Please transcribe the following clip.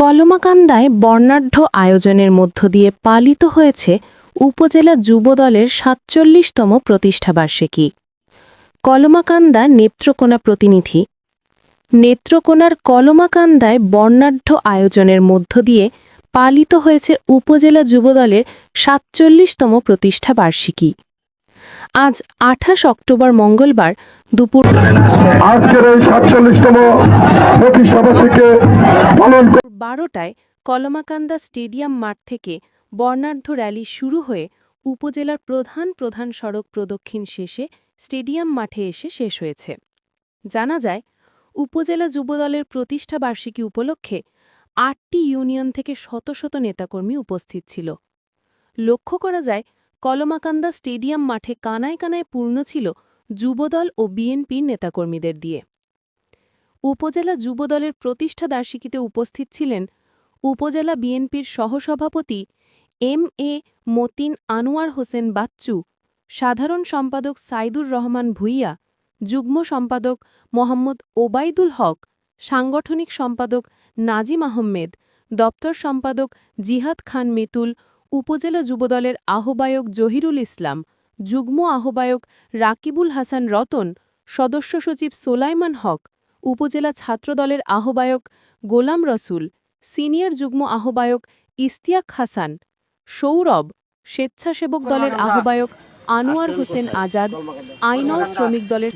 কলমাকান্দায় বর্ণাঢ্য আয়োজনের মধ্য দিয়ে পালিত হয়েছে উপজেলা যুবদলের সাতচল্লিশতম প্রতিষ্ঠাবার্ষিকী। কলমাকান্দা নেত্রকোনা প্রতিনিধি। নেত্রকোনার কলমাকান্দায় বর্ণাঢ্য আয়োজনের মধ্য দিয়ে পালিত হয়েছে উপজেলা যুবদলের সাতচল্লিশতম প্রতিষ্ঠাবার্ষিকী। আজ আঠাশ অক্টোবর মঙ্গলবার দুপুর আজকের এই সাতচল্লিশতম প্রতিষ্ঠাবার্ষিকী বারোটায় কলমাকান্দা স্টেডিয়াম মাঠ থেকে বর্ণাঢ্য র্যালি শুরু হয়ে উপজেলার প্রধান প্রধান সড়ক প্রদক্ষিণ শেষে স্টেডিয়াম মাঠে এসে শেষ হয়েছে। জানা যায়, উপজেলা যুবদলের প্রতিষ্ঠা বার্ষিকী উপলক্ষে আটটি ইউনিয়ন থেকে শত শত নেতাকর্মী উপস্থিত ছিল। লক্ষ্য করা যায়, কলমাকান্দা স্টেডিয়াম মাঠে কানায় কানায় পূর্ণ ছিল যুবদল ও বিএনপির নেতাকর্মীদের দিয়ে। উপজেলা যুবদলের প্রতিষ্ঠাবার্ষিকীতে উপস্থিত ছিলেন উপজেলা বিএনপির সহসভাপতি এম এ মতিন আনোয়ার হোসেন বাচ্চু, সাধারণ সম্পাদক সাইদুর রহমান ভুইয়া, যুগ্ম সম্পাদক মোহাম্মদ ওবায়দুল হক, সাংগঠনিক সম্পাদক নাজিম আহমেদ, দপ্তর সম্পাদক জিহাদ খান মেতুল, উপজেলা যুবদলের আহ্বায়ক জহিরুল ইসলাম, যুগ্ম আহ্বায়ক রাকিবুল হাসান রতন, সদস্য সচিব সোলাইমান হক উপজেলা ছাত্রদলের আহ্বায়ক গোলাম রসুল সিনিয়র যুগ্ম আহ্বায়ক ইস্তিয়াক হাসান সৌরভ স্বেচ্ছাসেবক দলের আহ্বায়ক আনোয়ার হোসেন আজাদ আইনল শ্রমিক দলের